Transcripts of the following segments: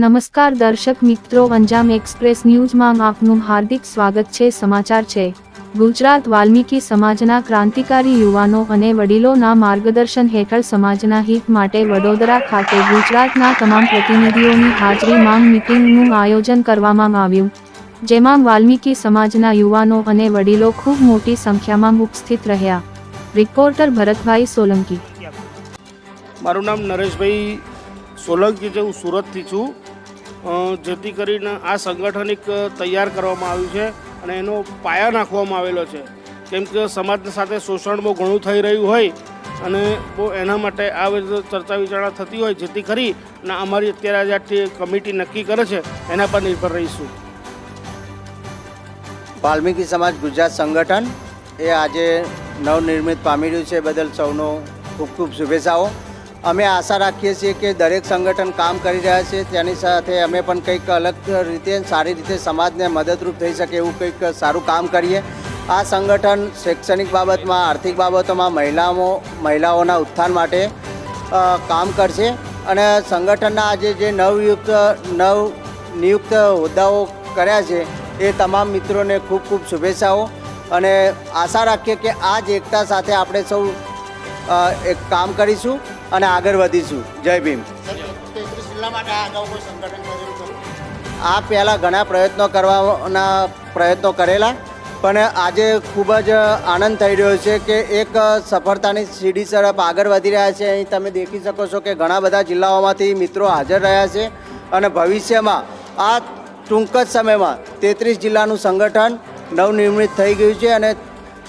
નમસ્કાર દર્શક મિત્રો, અંજામ એક્સપ્રેસ ન્યૂઝમાં આપનું હાર્દિક સ્વાગત છે. સમાચાર છે. ગુજરાત વાલ્મીકી સમાજના ક્રાંતિકારી યુવાનો અને વડીલોના માર્ગદર્શન હેઠળ સમાજના હિત માટે વડોદરા ખાતે ગુજરાતના તમામ પ્રતિનિધિઓની હાજરીમાં મીટિંગનું આયોજન કરવામાં આવ્યું. જેમાં વાલ્મીકી સમાજના યુવાનો અને વડીલો ખૂબ મોટી સંખ્યામાં ઉપસ્થિત રહ્યા. રિપોર્ટર ભરતભાઈ સોલંકી. મારું નામ નરેશભાઈ સોલંકી છે. હું સુરતથી છું. જેથી કરીને આ સંગઠન એક તૈયાર કરવામાં આવ્યું છે અને એનો પાયા નાખવામાં આવેલો છે. કેમ કે સમાજ સાથે શોષણ બહુ ઘણું થઈ રહ્યું હોય અને બહુ એના માટે આ ચર્ચા વિચારણા થતી હોય જેથી કરી અને અમારી અત્યારે આજે કમિટી નક્કી કરે છે એના પર નિર્ભર રહીશું. વાલ્મીકી સમાજ ગુજરાત સંગઠન એ આજે નવનિર્મિત પામી રહ્યું છે બદલ સૌનો ખૂબ ખૂબ શુભેચ્છાઓ. અમે આશા રાખીએ છીએ કે દરેક સંગઠન કામ કરી રહ્યા છે. તેની સાથે અમે પણ કંઈક અલગ રીતે, સારી રીતે સમાજને મદદરૂપ થઈ શકે એવું કંઈક સારું કામ કરીએ. આ સંગઠન શૈક્ષણિક બાબતમાં, આર્થિક બાબતોમાં મહિલાઓ મહિલાઓના ઉત્થાન માટે કામ કરશે. અને સંગઠનના આજે જે નવયુક્ત નવ નિયુક્ત હોદ્દાઓ કર્યા છે, એ તમામ મિત્રોને ખૂબ ખૂબ શુભેચ્છાઓ. અને આશા રાખીએ કે આ જ એકતા સાથે આપણે સૌ એક કામ કરીશું. અને આગળ વધીશું. જય ભીમ. આ પહેલાં ઘણા પ્રયત્નો કરવાના પ્રયત્નો કરેલા, પણ આજે ખૂબ જ આનંદ થઈ રહ્યો છે કે એક સફળતાની સીડી તરફ આગળ વધી રહ્યા છે. અહીં તમે દેખી શકો છો કે ઘણા બધા જિલ્લાઓમાંથી મિત્રો હાજર રહ્યા છે અને ભવિષ્યમાં આ ટૂંક જ સમયમાં તેત્રીસ જિલ્લાનું સંગઠન નવનિર્મિત થઈ ગયું છે અને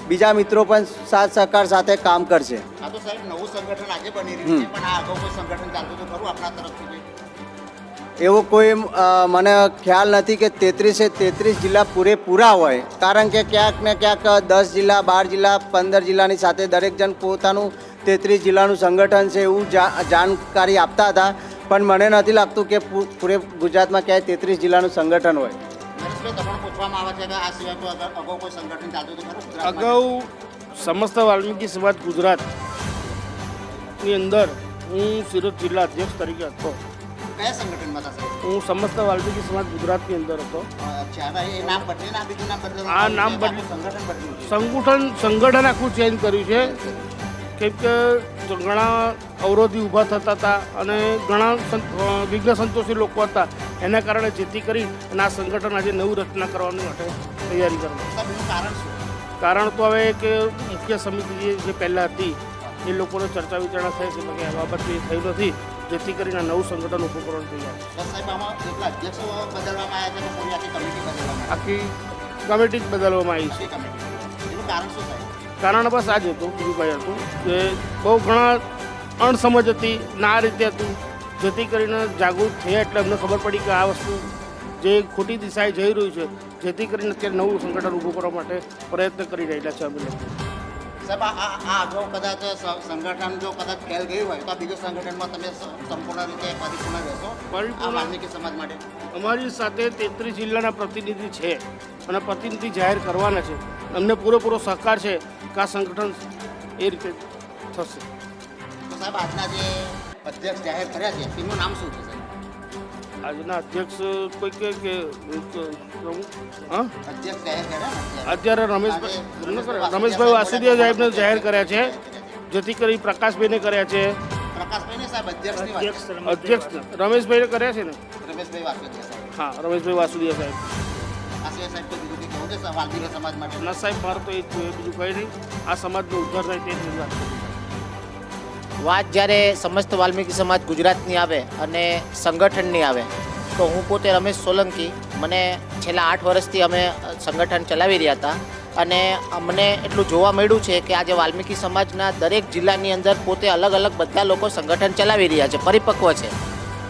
બીજા મિત્રો પણ સાથ સહકાર સાથે કામ કરશે. આ તો સાહેબ નવું સંગઠન આજે બની રહ્યું છે પણ આ અગાઉ કોઈ સંગઠન ચાલતું તો ખરું આપણા તરફથી એવો કોઈ મને ખ્યાલ નથી કે તેત્રીસે તેત્રીસ જિલ્લા પૂરેપૂરા હોય. કારણ કે ક્યાંક ને ક્યાંક દસ જિલ્લા બાર જિલ્લા પંદર જિલ્લાની સાથે દરેક જણ પોતાનું તેત્રીસ જિલ્લાનું સંગઠન છે એવું જાણકારી આપતા હતા. પણ મને નથી લાગતું કે પૂરે ગુજરાતમાં ક્યાંય તેત્રીસ જિલ્લાનું સંગઠન હોય. તમને આવે છે કે આ સિવાય કોઈ અગાઉ કોઈ સંગઠન ચાલતું હતું ખરું? અગાઉ સમસ્ત વાલ્મીકી સમાજ ગુજરાતની અંદર હું સુરત જિલ્લા અધ્યક્ષ તરીકે હતો. કયા સંગઠનમાં હતા હું સમસ્ત વાલ્મીકી સમાજ ગુજરાતની અંદર હતો. આ નામ બદલી- સંગઠન સંગઠન આખું ચેન્જ કર્યું છે. કેમ કે ઘણા અવરોધી ઊભા થતા હતા અને ઘણા વિઘ્ન સંતોષી લોકો હતા. એના કારણે જેથી કરી અને આ સંગઠન આજે નવું રચના કરવાની માટે તૈયારી કરવી કારણ તો હવે કે મુખ્ય સમિતિ જે પહેલાં હતી એ લોકોને ચર્ચા વિચારણા થઈ છે કે આ બાબત એ થયું નથી. જેથી કરીને નવું સંગઠન ઊભું કરવાનું તૈયાર આખી કમિટી જ બદલવામાં આવી છે. કારણ શું કારણ બસ આ જ હતું કંઈ હતું કે બહુ ઘણા અણસમજ હતી ના રીતે હતું. જેથી કરીને જાગૃત થયા એટલે અમને ખબર પડી કે આ વસ્તુ જે ખોટી દિશાએ જઈ રહ્યું છે, જેથી કરીને અત્યારે નવું સંગઠન ઊભું કરવા માટે પ્રયત્ન કરી રહેલા છે અમે લોકો. સાહેબ આ આ- અગાઉ કદાચ સંગઠન જો કદાચ ફેલ ગયું હોય તો બીજું સંગઠનમાં તમે સંપૂર્ણ રીતે પરિપૂર્ણ રહેશો. વાલ્મીકી સમાજ માટે? અમારી સાથે તેત્રીસ જિલ્લાના પ્રતિનિધિ છે અને પ્રતિનિધિ જાહેર કરવાના છે. અમને પૂરેપૂરો સહકાર છે કે આ સંગઠન એ રીતે થશે. તો સાહેબ આજના જે અધ્યક્ષ જાહેર કર્યા છે તેમનું નામ શું છે આજના અધ્યક્ષ કોઈ કે કે અત્યારે? રમેશભાઈ રમેશભાઈ વાસુદેવ સાહેબને જાહેર કર્યા છે. જેથી કરી પ્રકાશભાઈને કર્યા છે. અધ્યક્ષ રમેશભાઈને કર્યા છે ને? રમેશભાઈ વાસુદેવ સાહેબ. હા રમેશભાઈ વાસુદેવ સાહેબ. સાહેબ કોઈ બીજું કંઈ કહેવું છે વાલ્મીકી સમાજ માટે. ના સાહેબ મારે તો એ જ જોઈએ બીજું કંઈ નહીં. આ સમાજનો ઉદ્ધાર થાય તે જ વાત જ્યારે સમસ્ત વાલ્મીકી સમાજ ગુજરાતની આવે અને સંગઠનની આવે, તો હું પોતે રમેશ સોલંકી. મને છેલ્લા આઠ વર્ષથી અમે સંગઠન ચલાવી રહ્યા હતા અને અમને એટલું જોવા મળ્યું છે કે આજે વાલ્મીકી સમાજના દરેક જિલ્લાની અંદર પોતે અલગ અલગ બધા લોકો સંગઠન ચલાવી રહ્યા છે, પરિપક્વ છે.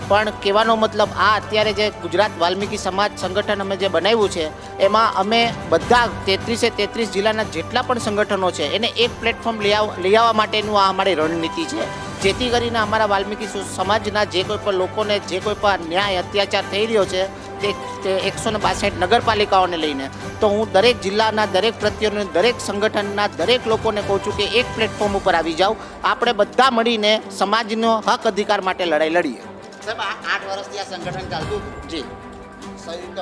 પણ કહેવાનો મતલબ આ અત્યારે જે ગુજરાત વાલ્મીકી સમાજ સંગઠન અમે જે બનાવ્યું છે, એમાં અમે બધા તેત્રીસે તેત્રીસ જિલ્લાના જેટલા પણ સંગઠનો છે, એને એક પ્લેટફોર્મ લઈ આવવા માટેનું આ અમારી રણનીતિ છે. જેથી કરીને અમારા વાલ્મીકી સમાજના જે કોઈ પણ લોકોને જે કોઈ પણ ન્યાય, અત્યાચાર થઈ રહ્યો છે, તે એકસો ને બાસઠ નગરપાલિકાઓને લઈને. તો હું દરેક જિલ્લાના દરેક પ્રત્યેનો, દરેક સંગઠનના દરેક લોકોને કહું છું કે એક પ્લેટફોર્મ ઉપર આવી જાઓ. આપણે બધા મળીને સમાજનો હક અધિકાર માટે લડાઈ લડીએ. સાહેબ આ આઠ વર્ષથી આ સંગઠન ચાલતું જી. સંયુક્ત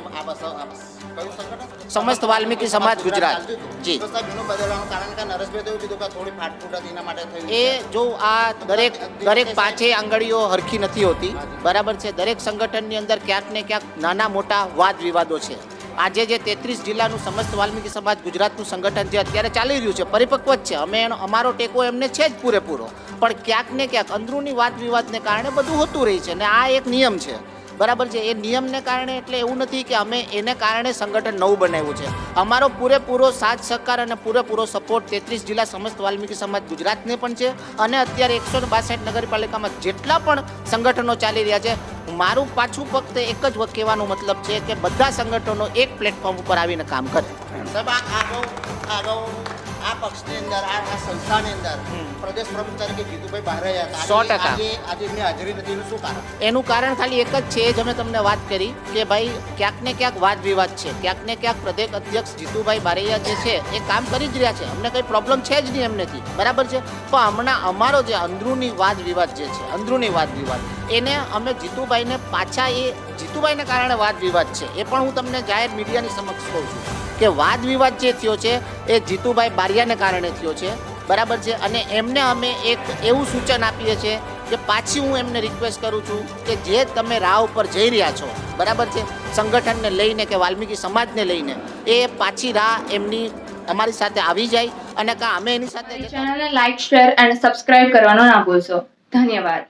કયું સંગઠન? સમસ્ત વાલ્મીકી સમાજ ગુજરાત. જી. તો સાહેબ એનું બદલવાનું કારણ કે નરેશભાઈ એવું કીધું કે થોડી ફાટફૂટ હતી એના માટે થયું એ જો આ દરેક દરેક પાંચે આંગળીઓ હરખી નથી હોતી. બરાબર છે. દરેક સંગઠનની અંદર ક્યાંક ને ક્યાંક નાના મોટા વાદ વિવાદો છે. આજે જે તેત્રીસ જિલ્લાનું સમસ્ત વાલ્મીકી સમાજ, ગુજરાતનું સંગઠન જે અત્યારે ચાલી રહ્યું છે, પરિપક્વ જ છે. અમે અમારો ટેકો એમને છે જ પૂરેપૂરો. પણ ક્યાંક ને ક્યાંક અંદરૂની વાદ વિવાદને કારણે બધું હોતું રહી છે અને આ એક નિયમ છે. બરાબર છે, એ નિયમને કારણે એટલે એવું નથી કે અમે એને કારણે સંગઠન નવું બનાવ્યું છે. અમારો પૂરેપૂરો સાથ, સહકાર અને પૂરેપૂરો સપોર્ટ તેત્રીસ જિલ્લા સમસ્ત વાલ્મીકી સમાજ ગુજરાતને પણ છે અને અત્યારે એકસો બાસઠ નગરપાલિકામાં જેટલા પણ સંગઠનો ચાલી રહ્યા છે, મારું પાછું ફક્ત એક જ કહેવાનો મતલબ છે કે બધા સંગઠનો એક પ્લેટફોર્મ ઉપર આવીને કામ કરે. સાહેબ, આ અગાઉ આ આ પક્ષની અંદર આ આ સંસ્થાની અંદર પ્રદેશ પ્રમુખ તરીકે જીતુભાઈ હતા. સો ટકા. આજે એમની હાજરી નથી એનું શું કારણ? એનું કારણ ખાલી એક જ છે જ અમે તમને વાત કરી કે ભાઈ ક્યાંક ને ક્યાંક વાદ વિવાદ છે. ક્યાંક ને ક્યાંક પ્રદેશ અધ્યક્ષ જીતુભાઈ બારૈયા જે છે એ કામ કરી જ રહ્યા છે. અમને કંઈ પ્રોબ્લેમ છે જ નહીં એમનેથી. બરાબર છે? પણ હમણાં અમારો જે અંદરૂની વાદ વિવાદ જે છે અંદરૂની વાદ વિવાદ એને અમે જીતુભાઈને પાછા એ જીતુભાઈને કારણે વાદ વિવાદ છે. એ પણ હું તમને જાહેર મીડિયાની સમક્ષ કહું છું કે વાદ વિવાદ જે થયો છે, એ જીતુભાઈ બારિયાને કારણે થયો છે. બરાબર છે? અને એમને અમે એક એવું સૂચન આપીએ છીએ કે પાછી હું એમને રિક્વેસ્ટ કરું છું કે જે તમે રાહ ઉપર જઈ રહ્યા છો, બરાબર છે? સંગઠનને લઈને કે વાલ્મીકી સમાજને લઈને, એ પાછી રાહ એમની અમારી સાથે આવી જાય અને કા અમે એની સાથે ચેનલને લાઈક શેર અને સબસ્ક્રાઇબ કરવાનો ના ભૂલશો. ધન્યવાદ.